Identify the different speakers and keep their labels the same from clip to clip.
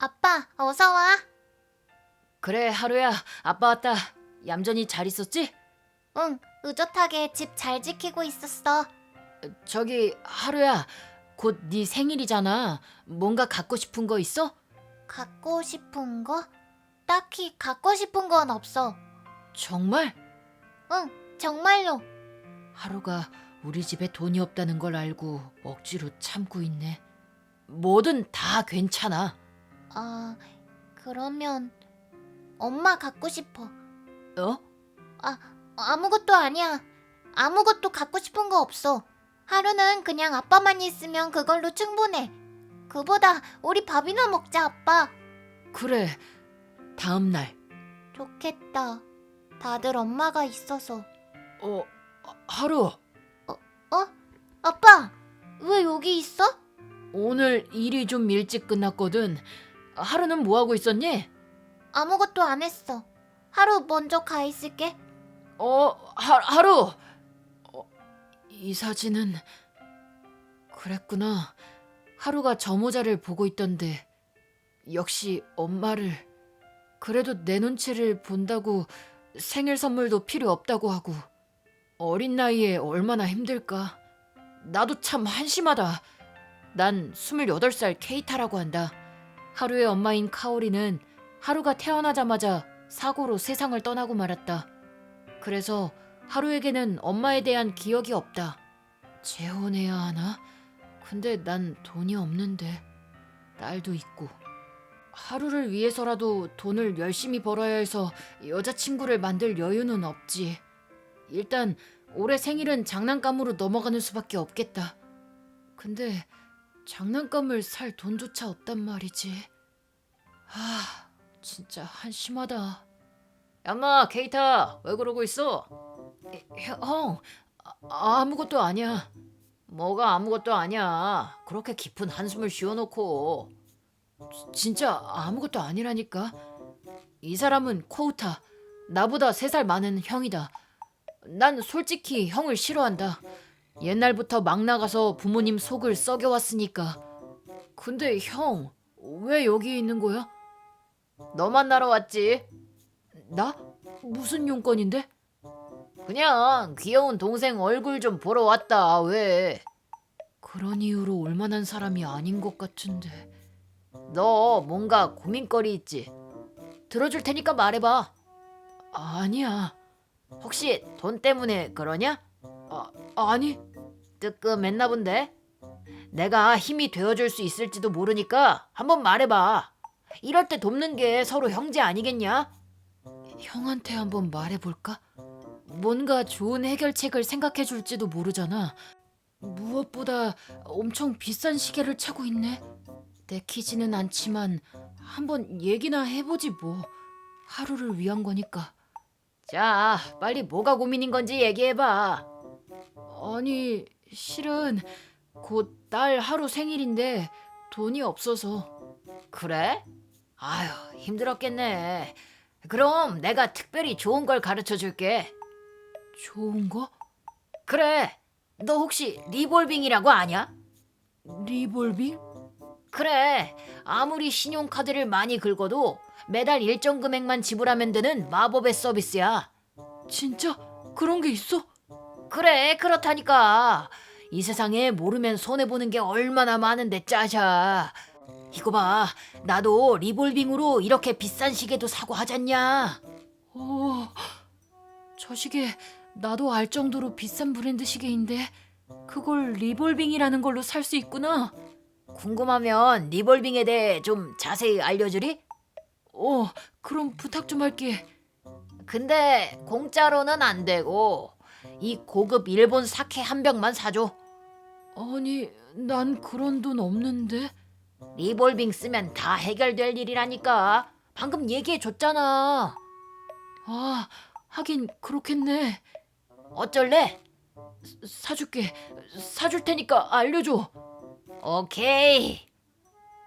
Speaker 1: 아빠, 어서 와.
Speaker 2: 그래 하루야 아빠 왔다 얌전히 잘 있었지?
Speaker 1: 응, 의젓하게 집 잘 지키고 있었어.
Speaker 2: 저기 하루야 곧 네 생일이잖아 뭔가 갖고 싶은 거 있어?
Speaker 1: 갖고 싶은 거? 딱히 갖고 싶은 건 없어.
Speaker 2: 정말?
Speaker 1: 응, 정말로.
Speaker 2: 하루가 우리 집에 돈이 없다는 걸 알고 억지로 참고 있네 뭐든 다 괜찮아
Speaker 1: 아, 그러면 엄마 갖고 싶어.
Speaker 2: 어?
Speaker 1: 아무것도 아니야. 아무것도 갖고 싶은 거 없어. 하루는 그냥 아빠만 있으면 그걸로 충분해. 그보다 우리 밥이나 먹자, 아빠.
Speaker 2: 그래 다음 날
Speaker 1: 좋겠다. 다들 엄마가 있어서.
Speaker 2: 어, 하루
Speaker 1: 어? 아빠, 왜 여기 있어?
Speaker 2: 오늘 일이 좀 일찍 끝났거든 하루는 뭐 하고 있었니?
Speaker 1: 아무것도 안 했어. 하루 먼저 가 있을게.
Speaker 2: 어, 하, 하루. 어, 이 사진은 그랬구나. 하루가 저 모자를 보고 있던데 역시 엄마를 그래도 내 눈치를 본다고 생일 선물도 필요 없다고 하고 어린 나이에 얼마나 힘들까. 나도 참 한심하다. 난 28살 케이타라고 한다. 하루의 엄마인 카오리는 하루가 태어나자마자 사고로 세상을 떠나고 말았다. 그래서 하루에게는 엄마에 대한 기억이 없다. 재혼해야 하나? 근데 난 돈이 없는데 딸도 있고 하루를 위해서라도 돈을 열심히 벌어야 해서 여자친구를 만들 여유는 없지. 일단 올해 생일은 장난감으로 넘어가는 수밖에 없겠다. 근데 장난감을 살 돈조차 없단 말이지. 아, 진짜 한심하다. 야마 케이타 왜 그러고 있어? 형 아, 아무것도 아니야. 뭐가 아무것도 아니야. 그렇게 깊은 한숨을 쉬어놓고 진짜 아무것도 아니라니까. 이 사람은 코우타 나보다 세 살 많은 형이다. 난 솔직히 형을 싫어한다. 옛날부터 막 나가서 부모님 속을 썩여왔으니까. 근데 형 왜 여기 있는 거야? 너 만나러 왔지. 나? 무슨 용건인데? 그냥 귀여운 동생 얼굴 좀 보러 왔다. 왜? 그런 이유로 올 만한 사람이 아닌 것 같은데. 너 뭔가 고민거리 있지? 들어줄 테니까 말해봐. 아니야. 혹시 돈 때문에 그러냐? 아, 아니. 뜨끔했나 본데? 내가 힘이 되어줄 수 있을지도 모르니까 한번 말해봐. 이럴 때 돕는 게 서로 형제 아니겠냐? 형한테 한번 말해볼까? 뭔가 좋은 해결책을 생각해 줄지도 모르잖아. 무엇보다 엄청 비싼 시계를 차고 있네. 내키지는 않지만 한번 얘기나 해보지 뭐. 하루를 위한 거니까. 자, 빨리 뭐가 고민인 건지 얘기해봐. 아니, 실은 곧 딸 하루 생일인데 돈이 없어서. 그래? 아휴, 힘들었겠네. 그럼 내가 특별히 좋은 걸 가르쳐 줄게. 좋은 거? 그래. 너 혹시 리볼빙이라고 아냐? 리볼빙? 그래. 아무리 신용카드를 많이 긁어도 매달 일정 금액만 지불하면 되는 마법의 서비스야. 진짜? 그런 게 있어? 그래, 그렇다니까. 이 세상에 모르면 손해보는 게 얼마나 많은데 짜샤. 이거 봐. 나도 리볼빙으로 이렇게 비싼 시계도 사고 하잖냐. 오, 저 시계 나도 알 정도로 비싼 브랜드 시계인데 그걸 리볼빙이라는 걸로 살 수 있구나. 궁금하면 리볼빙에 대해 좀 자세히 알려주리? 어, 그럼 부탁 좀 할게. 근데 공짜로는 안 되고 이 고급 일본 사케 한 병만 사줘. 아니, 난 그런 돈 없는데. 리볼빙 쓰면 다 해결될 일이라니까. 방금 얘기해 줬잖아. 아, 하긴 그렇겠네. 어쩔래? 사줄게. 사줄 테니까 알려줘. 오케이.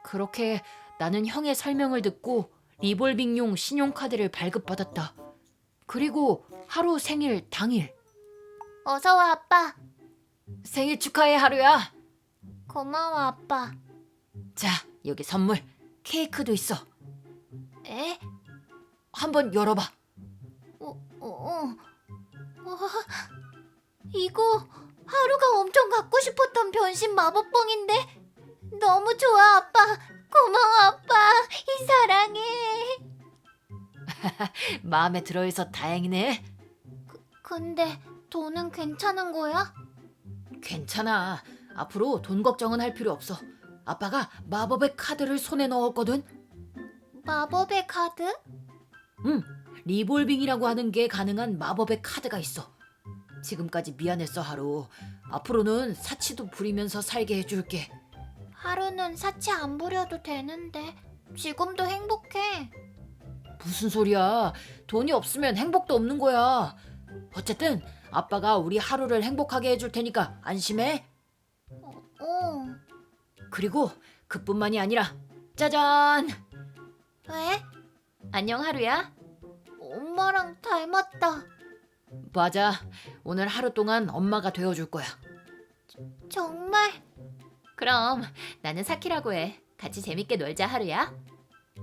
Speaker 2: 그렇게 나는 형의 설명을 듣고 리볼빙용 신용카드를 발급받았다. 그리고 하루 생일 당일.
Speaker 1: 어서 와, 아빠.
Speaker 2: 생일 축하해 하루야.
Speaker 1: 고마워, 아빠.
Speaker 2: 자, 여기 선물. 케이크도 있어.
Speaker 1: 에?
Speaker 2: 한번 열어봐.
Speaker 1: 어, 어, 어. 와, 이거 하루가 엄청 갖고 싶었던 변신 마법봉인데 너무 좋아 아빠 고마워 아빠 이 사랑해
Speaker 2: 마음에 들어있어 다행이네.
Speaker 1: 근데 돈은 괜찮은 거야?
Speaker 2: 괜찮아. 앞으로 돈 걱정은 할 필요 없어. 아빠가 마법의 카드를 손에 넣었거든.
Speaker 1: 마법의 카드?
Speaker 2: 응, 리볼빙이라고 하는 게 가능한 마법의 카드가 있어. 지금까지 미안했어 하루. 앞으로는 사치도 부리면서 살게 해줄게.
Speaker 1: 하루는 사치 안 부려도 되는데 지금도 행복해
Speaker 2: 무슨 소리야? 돈이 없으면 행복도 없는 거야. 어쨌든 아빠가 우리 하루를 행복하게 해줄 테니까 안심해.
Speaker 1: 어
Speaker 2: 그리고 그뿐만이 아니라 짜잔!
Speaker 1: 왜?
Speaker 2: 안녕 하루야.
Speaker 1: 엄마랑 닮았다
Speaker 2: 맞아. 오늘 하루 동안 엄마가 되어줄 거야.
Speaker 1: 정말
Speaker 2: 그럼 나는 사키라고 해. 같이 재밌게 놀자 하루야.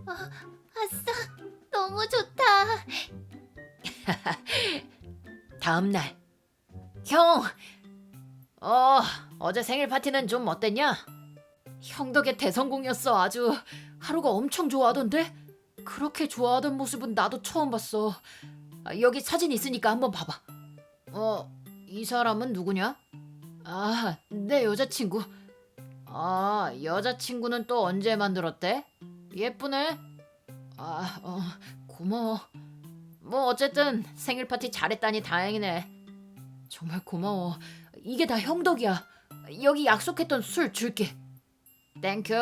Speaker 1: 아싸 너무 좋다
Speaker 2: 다음 날. 형. 어, 어제 생일 파티는 좀 어땠냐? 형 덕에 대성공이었어. 아주 하루가 엄청 좋아하던데. 그렇게 좋아하던 모습은 나도 처음 봤어. 아, 여기 사진 있으니까 한번 봐봐. 어, 이 사람은 누구냐? 아, 내 여자친구. 아, 여자친구는 또 언제 만들었대? 예쁘네. 아, 어, 고마워. 뭐 어쨌든 생일 파티 잘했다니 다행이네. 정말 고마워. 이게 다 형 덕이야. 여기 약속했던 술 줄게. 땡큐.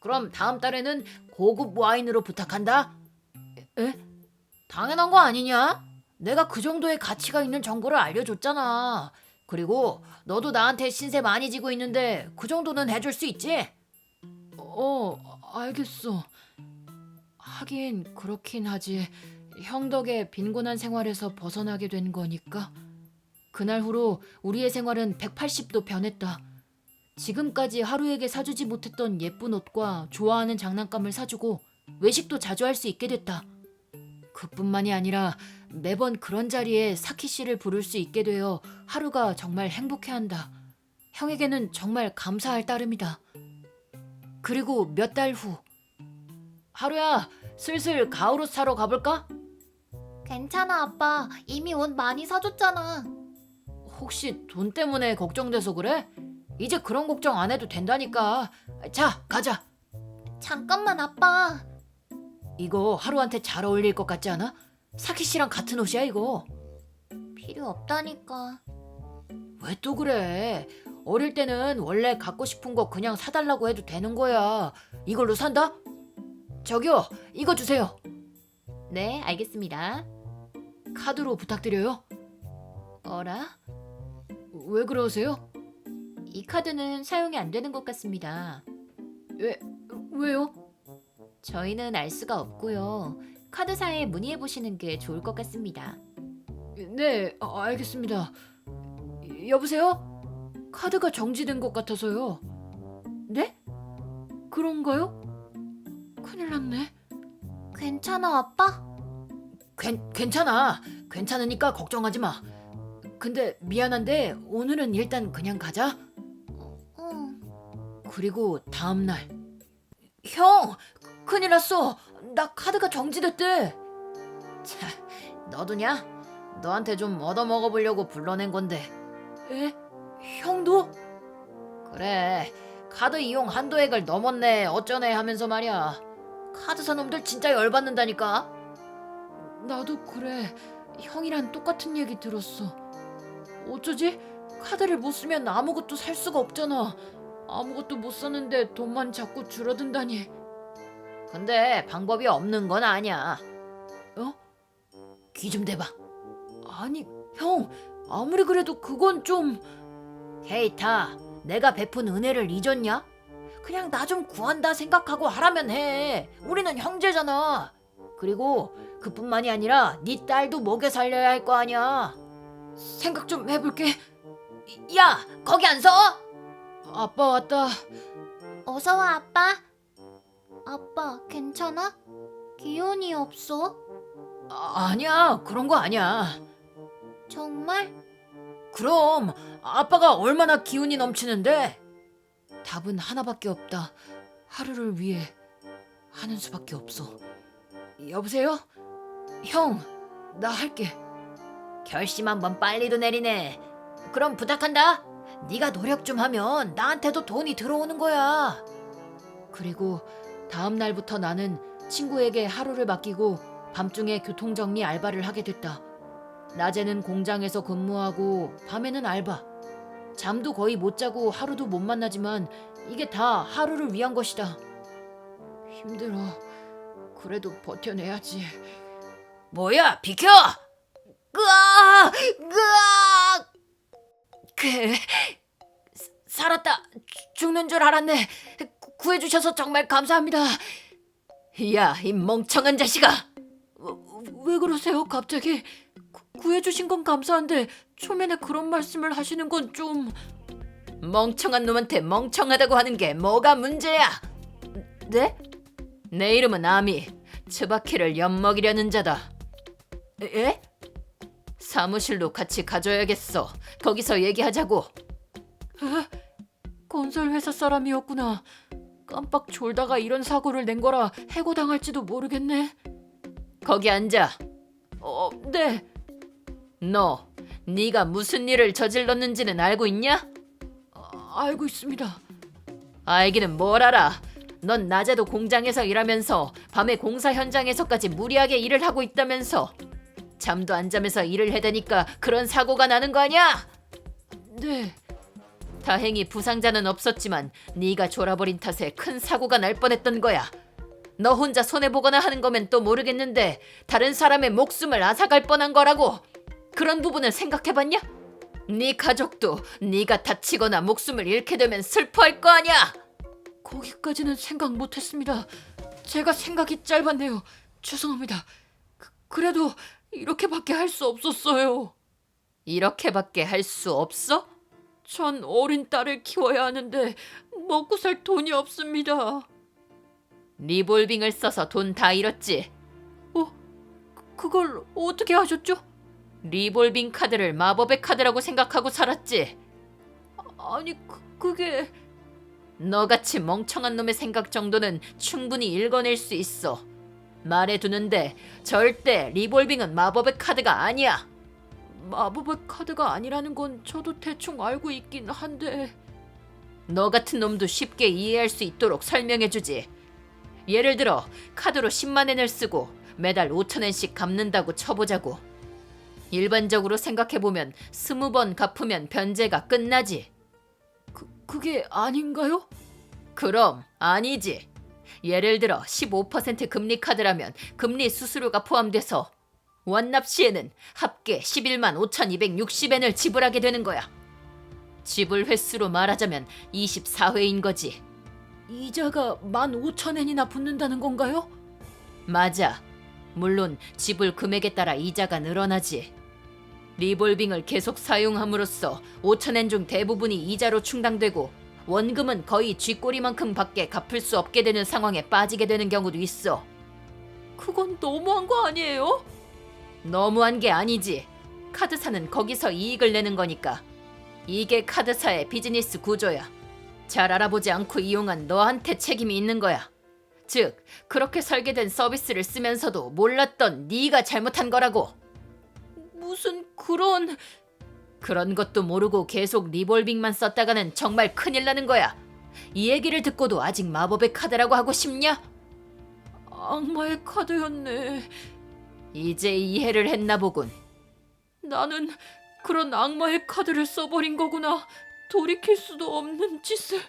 Speaker 2: 그럼 다음 달에는 고급 와인으로 부탁한다. 에? 당연한 거 아니냐? 내가 그 정도의 가치가 있는 정보를 알려줬잖아. 그리고 너도 나한테 신세 많이 지고 있는데 그 정도는 해줄 수 있지? 어, 알겠어. 하긴 그렇긴 하지. 형 덕에 빈곤한 생활에서 벗어나게 된 거니까. 그날 후로 우리의 생활은 180도 변했다. 지금까지 하루에게 사주지 못했던 예쁜 옷과 좋아하는 장난감을 사주고 외식도 자주 할 수 있게 됐다. 그뿐만이 아니라 매번 그런 자리에 사키 씨를 부를 수 있게 되어 하루가 정말 행복해한다. 형에게는 정말 감사할 따름이다. 그리고 몇 달 후. 하루야, 슬슬 가을옷 사러 가볼까?
Speaker 1: 괜찮아 아빠 이미 옷 많이 사줬잖아
Speaker 2: 혹시 돈 때문에 걱정돼서 그래? 이제 그런 걱정 안 해도 된다니까. 자, 가자.
Speaker 1: 잠깐만 아빠
Speaker 2: 이거 하루한테 잘 어울릴 것 같지 않아? 사키 씨랑 같은 옷이야 이거.
Speaker 1: 필요 없다니까
Speaker 2: 왜 또 그래? 어릴 때는 원래 갖고 싶은 거 그냥 사달라고 해도 되는 거야. 이걸로 산다? 저기요, 이거 주세요. 네, 알겠습니다. 카드로 부탁드려요. 어라? 왜 그러세요? 이 카드는 사용이 안 되는 것 같습니다. 왜, 왜요? 저희는 알 수가 없고요. 카드사에 문의해 보시는 게 좋을 것 같습니다. 네, 아, 알겠습니다. 여보세요? 카드가 정지된 것 같아서요. 네? 그런가요? 큰일 났네.
Speaker 1: 괜찮아 아빠?
Speaker 2: 괜, 괜찮아. 괜찮으니까 걱정하지 마. 근데 미안한데 오늘은 일단 그냥 가자.
Speaker 1: 응
Speaker 2: 그리고 다음 날. 형, 큰일 났어. 나 카드가 정지됐대. 자, 너도냐? 너한테 좀 얻어먹어 보려고 불러낸 건데. 에? 형도? 그래. 카드 이용 한도 액을 넘었네. 어쩌네 하면서 말이야. 카드사 놈들 진짜 열받는다니까. 나도 그래. 형이랑 똑같은 얘기 들었어. 어쩌지? 카드를 못 쓰면 아무것도 살 수가 없잖아. 아무것도 못 썼는데 돈만 자꾸 줄어든다니. 근데 방법이 없는 건 아니야. 어? 귀 좀 대봐. 아니, 형, 아무리 그래도 그건 좀... 케이타, 내가 베푼 은혜를 잊었냐? 그냥 나 좀 구한다 생각하고 하라면 해. 우리는 형제잖아. 그리고 그뿐만이 아니라 네 딸도 먹여 살려야 할 거 아니야. 생각 좀 해볼게. 야, 거기 안 서? 아빠 왔다.
Speaker 1: 어서 와 아빠 아빠, 괜찮아? 기운이 없어?
Speaker 2: 아, 아니야, 그런 거 아니야.
Speaker 1: 정말?
Speaker 2: 그럼 아빠가 얼마나 기운이 넘치는데? 답은 하나밖에 없다. 하루를 위해 하는 수밖에 없어. 여보세요? 형, 나 할게. 결심 한번 빨리도 내리네. 그럼 부탁한다. 네가 노력 좀 하면 나한테도 돈이 들어오는 거야. 그리고 다음 날부터 나는 친구에게 하루를 맡기고 밤중에 교통정리 알바를 하게 됐다. 낮에는 공장에서 근무하고 밤에는 알바. 잠도 거의 못 자고 하루도 못 만나지만 이게 다 하루를 위한 것이다. 힘들어. 그래도 버텨내야지. 뭐야, 비켜! 으아! 으아! 그 사- 살았다. 죽- 죽는 줄 알았네. 구- 구해주셔서 정말 감사합니다. 야, 이 멍청한 자식아! 어, 왜 그러세요, 갑자기? 구- 구해주신 건 감사한데 초면에 그런 말씀을 하시는 건 좀... 멍청한 놈한테 멍청하다고 하는 게 뭐가 문제야? 네? 내 이름은 아미. 츠바키를 엿먹이려는 자다. 에? 사무실로 같이 가줘야겠어. 거기서 얘기하자고. 건설 회사 사람이었구나. 깜빡 졸다가 이런 사고를 낸 거라 해고당할지도 모르겠네. 거기 앉아. 어, 네. 너, 네가 무슨 일을 저질렀는지는 알고 있냐? 아, 알고 있습니다. 알기는 뭘 알아? 넌 낮에도 공장에서 일하면서 밤에 공사 현장에서까지 무리하게 일을 하고 있다면서 잠도 안 자면서 일을 해대니까 그런 사고가 나는 거 아니야? 네. 다행히 부상자는 없었지만 네가 졸아버린 탓에 큰 사고가 날 뻔했던 거야. 너 혼자 손해 보거나 하는 거면 또 모르겠는데 다른 사람의 목숨을 앗아갈 뻔한 거라고. 그런 부분을 생각해봤냐? 네 가족도 네가 다치거나 목숨을 잃게 되면 슬퍼할 거 아니야. 거기까지는 생각 못했습니다. 제가 생각이 짧았네요. 죄송합니다. 그, 그래도 이렇게밖에 할 수 없었어요. 이렇게밖에 할 수 없어? 전 어린 딸을 키워야 하는데 먹고 살 돈이 없습니다. 리볼빙을 써서 돈 다 잃었지. 어? 그- 그걸 어떻게 하셨죠? 리볼빙 카드를 마법의 카드라고 생각하고 살았지. 아, 아니 그, 그게 너같이 멍청한 놈의 생각 정도는 충분히 읽어낼 수 있어. 말해두는데 절대 리볼빙은 마법의 카드가 아니야. 마법의 카드가 아니라는 건 저도 대충 알고 있긴 한데 너 같은 놈도 쉽게 이해할 수 있도록 설명해주지. 예를 들어 카드로 10만 엔을 쓰고 매달 5천 엔씩 갚는다고 쳐보자고. 일반적으로 생각해보면 20번 갚으면 변제가 끝나지. 그, 그게 아닌가요? 그럼 아니지. 예를 들어 15% 금리 카드라면 금리 수수료가 포함돼서 완납 시에는 합계 11만 5,260엔을 지불하게 되는 거야. 지불 횟수로 말하자면 24회인 거지. 이자가 15,000엔이나 붙는다는 건가요? 맞아. 물론 지불 금액에 따라 이자가 늘어나지. 리볼빙을 계속 사용함으로써 5,000엔 중 대부분이 이자로 충당되고 원금은 거의 쥐꼬리만큼 밖에 갚을 수 없게 되는 상황에 빠지게 되는 경우도 있어. 그건 너무한 거 아니에요? 너무한 게 아니지. 카드사는 거기서 이익을 내는 거니까. 이게 카드사의 비즈니스 구조야. 잘 알아보지 않고 이용한 너한테 책임이 있는 거야. 즉, 그렇게 설계된 서비스를 쓰면서도 몰랐던 네가 잘못한 거라고. 무슨 그런 그런 것도 모르고 계속 리볼빙만 썼다가는 정말 큰일 나는 거야. 이 얘기를 듣고도 아직 마법의 카드라고 하고 싶냐? 악마의 카드였네. 이제 이해를 했나 보군. 나는 그런 악마의 카드를 써버린 거구나. 돌이킬 수도 없는 짓을.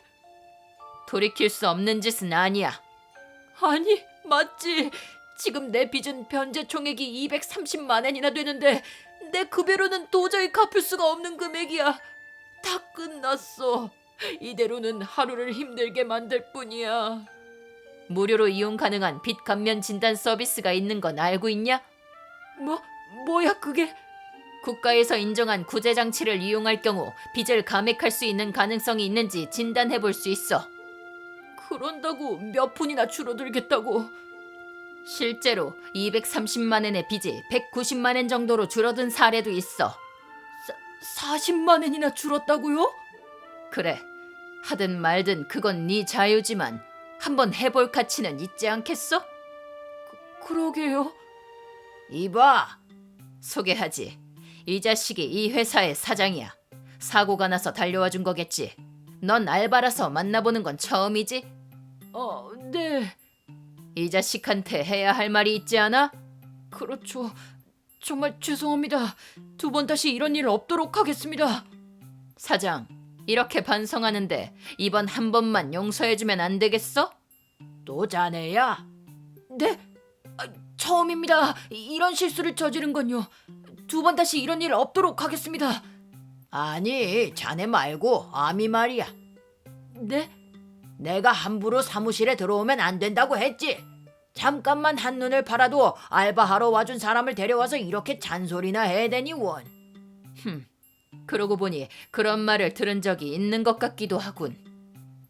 Speaker 2: 돌이킬 수 없는 짓은 아니야. 아니, 맞지. 지금 내 빚은 변제 총액이 230만 엔이나 되는데 내 급여로는 도저히 갚을 수가 없는 금액이야. 다 끝났어. 이대로는 하루를 힘들게 만들 뿐이야. 무료로 이용 가능한 빚 감면 진단 서비스가 있는 건 알고 있냐? 뭐 뭐야 그게? 국가에서 인정한 구제 장치를 이용할 경우 빚을 감액할 수 있는 가능성이 있는지 진단해 볼 수 있어. 그런다고 몇 푼이나 줄어들겠다고. 실제로 230만 엔의 빚이 190만 엔 정도로 줄어든 사례도 있어. 사, 40만 엔이나 줄었다고요? 그래. 하든 말든 그건 네 자유지만 한번 해볼 가치는 있지 않겠어? 그, 그러게요. 이봐. 소개하지. 이 자식이 이 회사의 사장이야. 사고가 나서 달려와 준 거겠지. 넌 알바라서 만나보는 건 처음이지? 어, 네. 이 자식한테 해야 할 말이 있지 않아? 그렇죠. 정말 죄송합니다. 두 번 다시 이런 일 없도록 하겠습니다. 사장, 이렇게 반성하는데 이번 한 번만 용서해주면 안 되겠어? 또 자네야? 네? 아, 처음입니다. 이- 이런 실수를 저지른 건요. 두 번 다시 이런 일 없도록 하겠습니다. 아니, 자네 말고 아미 말이야. 네? 내가 함부로 사무실에 들어오면 안 된다고 했지. 잠깐만 한눈을 팔아도 알바하러 와준 사람을 데려와서 이렇게 잔소리나 해야 되니 원. 흠, 그러고 보니 그런 말을 들은 적이 있는 것 같기도 하군.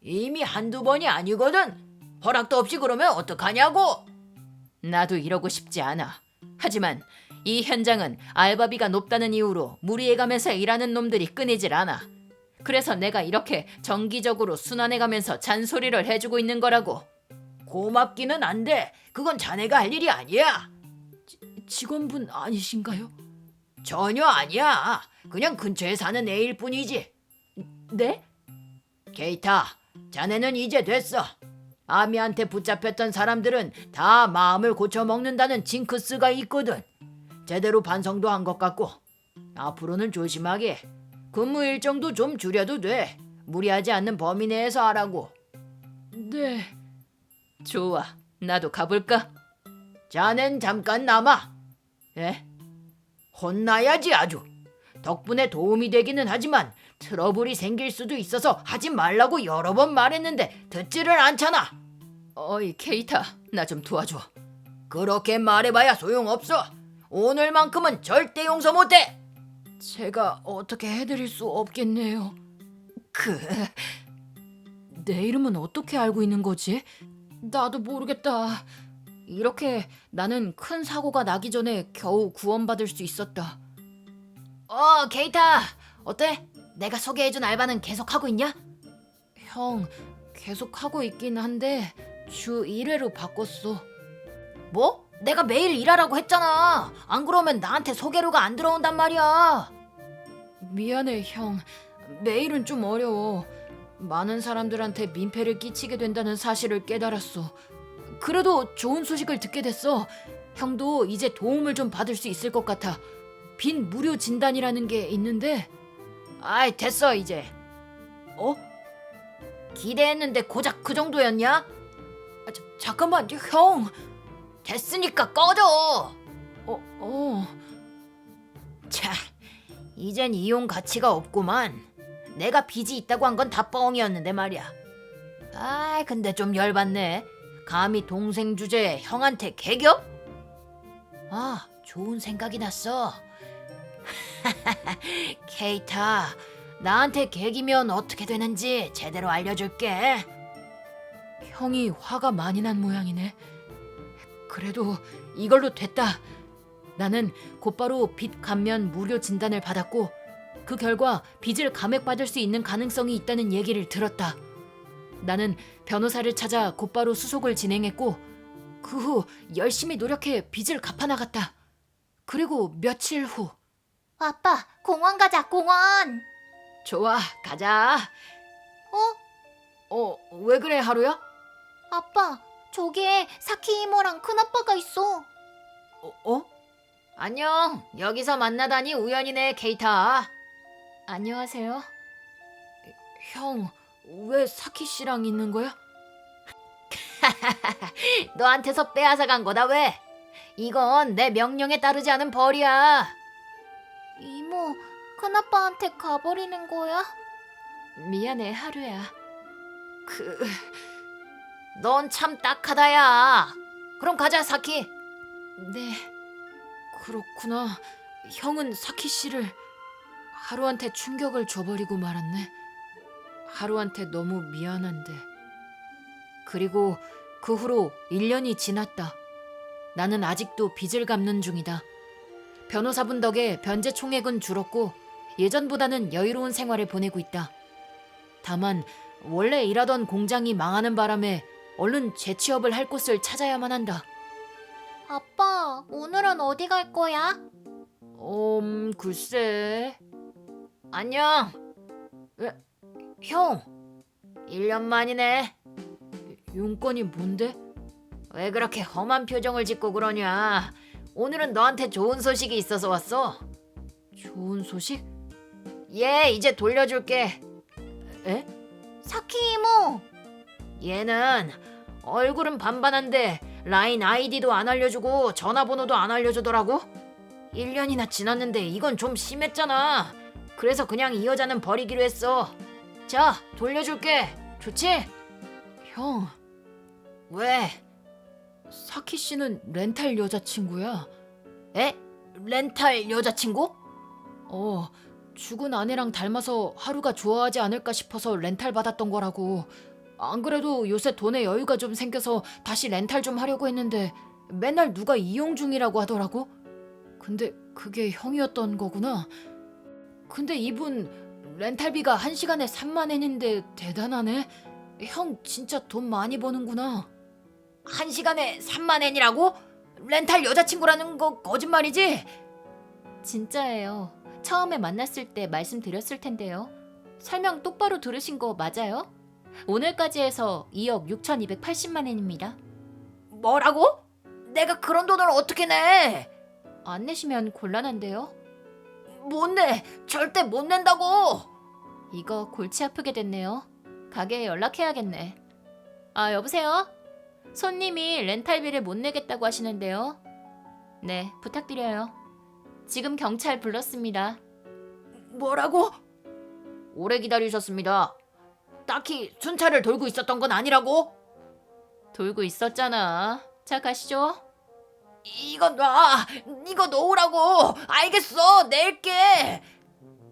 Speaker 2: 이미 한두 번이 아니거든. 허락도 없이 그러면 어떡하냐고. 나도 이러고 싶지 않아. 하지만 이 현장은 알바비가 높다는 이유로 무리해가면서 일하는 놈들이 끊이질 않아. 그래서 내가 이렇게 정기적으로 순환해가면서 잔소리를 해주고 있는 거라고. 고맙기는 한데 그건 자네가 할 일이 아니야. 직원분 아니신가요? 전혀 아니야. 그냥 근처에 사는 애일 뿐이지. 네? 케이타, 자네는 이제 됐어. 아미한테 붙잡혔던 사람들은 다 마음을 고쳐 먹는다는 징크스가 있거든. 제대로 반성도 한 것 같고 앞으로는 조심하게 근무 일정도 좀 줄여도 돼. 무리하지 않는 범위 내에서 하라고. 네. 좋아. 나도 가볼까? 자넨 잠깐 남아. 에? 혼나야지 아주. 덕분에 도움이 되기는 하지만 트러블이 생길 수도 있어서 하지 말라고 여러 번 말했는데 듣지를 않잖아. 어이 케이타, 나 좀 도와줘. 그렇게 말해봐야 소용없어. 오늘만큼은 절대 용서 못해. 제가 어떻게 해드릴 수 없겠네요. 그... 내 이름은 어떻게 알고 있는 거지? 나도 모르겠다. 이렇게 나는 큰 사고가 나기 전에 겨우 구원받을 수 있었다. 어, 케이타. 어때? 내가 소개해준 알바는 계속 하고 있냐? 형, 계속 하고 있긴 한데 주 1회로 바꿨어. 뭐? 내가 매일 일하라고 했잖아. 안 그러면 나한테 소개료가 안 들어온단 말이야. 미안해, 형. 매일은 좀 어려워. 많은 사람들한테 민폐를 끼치게 된다는 사실을 깨달았어. 그래도 좋은 소식을 듣게 됐어. 형도 이제 도움을 좀 받을 수 있을 것 같아. 빈 무료 진단이라는 게 있는데. 아이, 됐어, 이제. 어? 기대했는데 고작 그 정도였냐? 아, 자, 잠깐만, 형. 됐으니까 꺼져. 어, 어. 자, 이젠 이용 가치가 없구만. 내가 빚이 있다고 한 건 다 뻥이었는데 말이야. 아, 근데 좀 열받네. 감히 동생 주제에 형한테 개겨? 아, 좋은 생각이 났어. 케이타, 나한테 개기면 어떻게 되는지 제대로 알려줄게. 형이 화가 많이 난 모양이네. 그래도 이걸로 됐다. 나는 곧바로 빚 감면 무료 진단을 받았고 그 결과 빚을 감액받을 수 있는 가능성이 있다는 얘기를 들었다. 나는 변호사를 찾아 곧바로 수속을 진행했고 그 후 열심히 노력해 빚을 갚아나갔다. 그리고 며칠 후
Speaker 1: 아빠, 공원 가자, 공원.
Speaker 2: 좋아 가자.
Speaker 1: 어?
Speaker 2: 어 왜 그래 하루야?
Speaker 1: 아빠, 저기에 사키 이모랑 큰아빠가 있어.
Speaker 2: 어? 어? 안녕. 여기서 만나다니 우연이네, 케이타. 안녕하세요. 형, 왜 사키 씨랑 있는 거야? 너한테서 빼앗아 간 거다 왜? 이건 내 명령에 따르지 않은 벌이야.
Speaker 1: 이모, 큰아빠한테 가버리는 거야?
Speaker 2: 미안해, 하루야. 그... 넌 참 딱하다야. 그럼 가자, 사키. 네, 그렇구나. 형은 사키 씨를 하루한테 충격을 줘버리고 말았네. 하루한테 너무 미안한데. 그리고 그 후로 1년이 지났다. 나는 아직도 빚을 갚는 중이다. 변호사분 덕에 변제 총액은 줄었고 예전보다는 여유로운 생활을 보내고 있다. 다만 원래 일하던 공장이 망하는 바람에 얼른 재취업을 할 곳을 찾아야만 한다.
Speaker 1: 아빠, 오늘은 어디 갈 거야?
Speaker 2: 음, 글쎄. 안녕. 에, 형. 1년 만이네. 용건이 뭔데? 왜 그렇게 험한 표정을 짓고 그러냐? 오늘은 너한테 좋은 소식이 있어서 왔어. 좋은 소식? 얘 이제 돌려줄게. 에?
Speaker 1: 사키 이모!
Speaker 2: 얘는 얼굴은 반반한데 라인 아이디도 안 알려주고 전화번호도 안 알려주더라고. 1년이나 지났는데 이건 좀 심했잖아. 그래서 그냥 이 여자는 버리기로 했어. 자, 돌려줄게. 좋지? 형. 왜? 사키 씨는 렌탈 여자친구야. 에? 렌탈 여자친구? 어, 죽은 아내랑 닮아서 하루가 좋아하지 않을까 싶어서 렌탈 받았던 거라고. 안 그래도 요새 돈에 여유가 좀 생겨서 다시 렌탈 좀 하려고 했는데 맨날 누가 이용 중이라고 하더라고. 근데 그게 형이었던 거구나. 근데 이분 렌탈비가 한 시간에 3만 엔인데 대단하네. 형 진짜 돈 많이 버는구나. 한 시간에 3만 엔이라고? 렌탈 여자친구라는 거 거짓말이지?
Speaker 1: 진짜예요. 처음에 만났을 때 말씀드렸을 텐데요. 설명 똑바로 들으신 거 맞아요? 오늘까지 해서 2억 6,280만 엔입니다.
Speaker 2: 뭐라고? 내가 그런 돈을 어떻게 내?
Speaker 1: 안 내시면 곤란한데요.
Speaker 2: 못 내. 절대 못 낸다고.
Speaker 1: 이거 골치 아프게 됐네요. 가게에 연락해야겠네. 아, 여보세요? 손님이 렌탈비를 못 내겠다고 하시는데요. 네, 부탁드려요. 지금 경찰 불렀습니다.
Speaker 2: 뭐라고? 오래 기다리셨습니다. 딱히 순찰을 돌고 있었던 건 아니라고?
Speaker 1: 돌고 있었잖아. 자, 가시죠.
Speaker 2: 이거 놔. 이거 놓으라고. 알겠어. 낼게.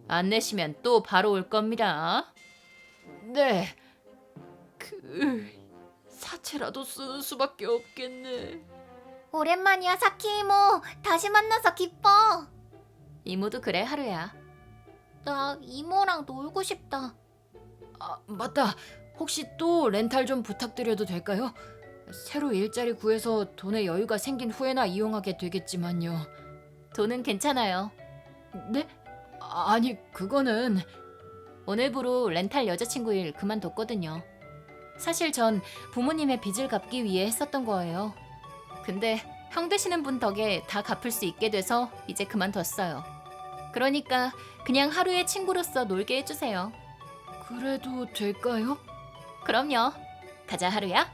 Speaker 1: 안 내시면 또 바로 올 겁니다.
Speaker 2: 네. 그 사채라도 쓰는 수밖에 없겠네.
Speaker 1: 오랜만이야, 사키 이모. 다시 만나서 기뻐. 이모도 그래, 하루야. 나 이모랑 놀고 싶다.
Speaker 2: 아, 맞다. 혹시 또 렌탈 좀 부탁드려도 될까요? 새로 일자리 구해서 돈에 여유가 생긴 후에나 이용하게 되겠지만요.
Speaker 1: 돈은 괜찮아요.
Speaker 2: 네? 아니, 그거는
Speaker 1: 오늘부로 렌탈 여자친구 일 그만뒀거든요. 사실 전 부모님의 빚을 갚기 위해 했었던 거예요. 근데 형 되시는 분 덕에 다 갚을 수 있게 돼서 이제 그만뒀어요. 그러니까 그냥 하루의 친구로서 놀게 해주세요.
Speaker 2: 그래도 될까요?
Speaker 1: 그럼요. 가자 하루야.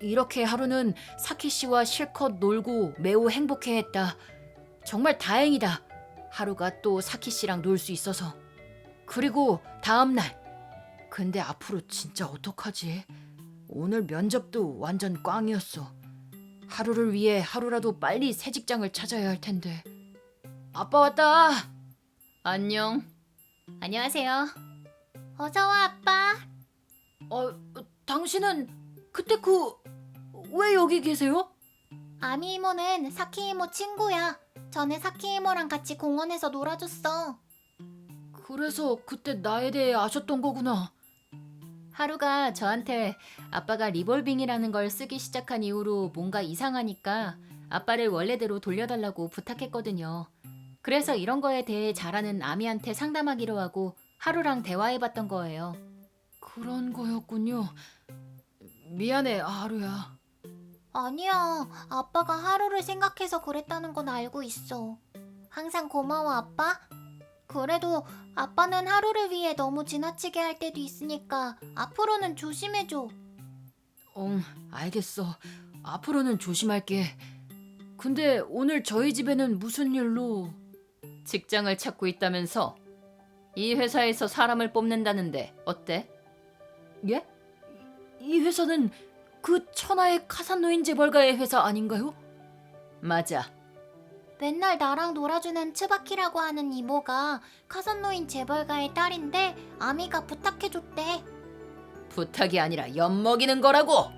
Speaker 2: 이렇게 하루는 사키 씨와 실컷 놀고 매우 행복해했다. 정말 다행이다. 하루가 또 사키 씨랑 놀 수 있어서. 그리고 다음 날. 근데 앞으로 진짜 어떡하지? 오늘 면접도 완전 꽝이었어. 하루를 위해 하루라도 빨리 새 직장을 찾아야 할 텐데. 아빠 왔다.
Speaker 1: 안녕. 안녕하세요. 어서 와 아빠.
Speaker 2: 어, 당신은 그때 그 왜 여기 계세요?
Speaker 1: 아미 이모는 사키 이모 친구야. 전에 사키 이모랑 같이 공원에서 놀아줬어.
Speaker 2: 그래서 그때 나에 대해 아셨던 거구나.
Speaker 1: 하루가 저한테 아빠가 리볼빙이라는 걸 쓰기 시작한 이후로 뭔가 이상하니까 아빠를 원래대로 돌려달라고 부탁했거든요. 그래서 이런 거에 대해 잘하는 아미한테 상담하기로 하고 하루랑 대화해봤던 거예요.
Speaker 2: 그런 거였군요. 미안해, 하루야.
Speaker 1: 아니야. 아빠가 하루를 생각해서 그랬다는 건 알고 있어. 항상 고마워, 아빠. 그래도 아빠는 하루를 위해 너무 지나치게 할 때도 있으니까 앞으로는 조심해줘.
Speaker 2: 응, 알겠어. 앞으로는 조심할게. 근데 오늘 저희 집에는 무슨 일로?
Speaker 1: 직장을 찾고 있다면서? 이 회사에서 사람을 뽑는다는데 어때?
Speaker 2: 예? 이 회사는 그 천하의 카산노인 재벌가의 회사 아닌가요?
Speaker 1: 맞아. 맨날 나랑 놀아주는 츠바키라고 하는 이모가 카산노인 재벌가의 딸인데 아미가 부탁해줬대.
Speaker 2: 부탁이 아니라 엿먹이는 거라고.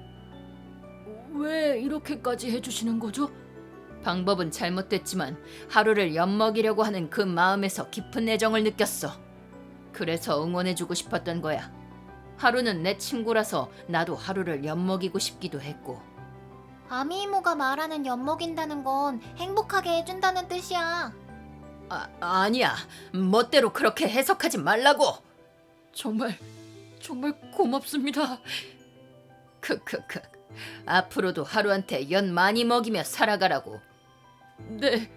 Speaker 3: 왜 이렇게까지 해주시는 거죠?
Speaker 2: 방법은 잘못됐지만 하루를 엿먹이려고 하는 그 마음에서 깊은 애정을 느꼈어. 그래서 응원해주고 싶었던 거야. 하루는 내 친구라서 나도 하루를 엿먹이고 싶기도 했고.
Speaker 1: 아미 이모가 말하는 엿먹인다는 건 행복하게 해준다는 뜻이야.
Speaker 2: 아, 아니야. 멋대로 그렇게 해석하지 말라고.
Speaker 3: 정말 정말 고맙습니다.
Speaker 2: 크크크. 앞으로도 하루한테 연 많이 먹이며 살아가라고.
Speaker 3: 네.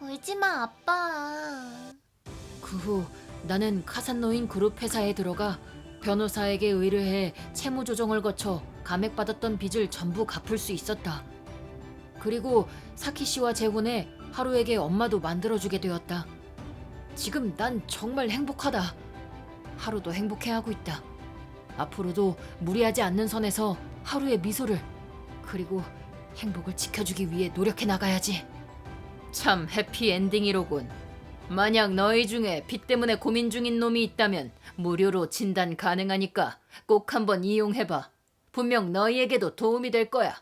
Speaker 1: 울지 마 아빠.
Speaker 3: 그 후 나는 카산노인 그룹 회사에 들어가 변호사에게 의뢰해 채무 조정을 거쳐 감액받았던 빚을 전부 갚을 수 있었다. 그리고 사키 씨와 재혼해 하루에게 엄마도 만들어주게 되었다. 지금 난 정말 행복하다. 하루도 행복해하고 있다. 앞으로도 무리하지 않는 선에서 하루의 미소를 그리고 행복을 지켜주기 위해 노력해 나가야지.
Speaker 2: 참 해피 엔딩이로군. 만약 너희 중에 빚 때문에 고민 중인 놈이 있다면 무료로 진단 가능하니까 꼭 한번 이용해봐. 분명 너희에게도 도움이 될 거야.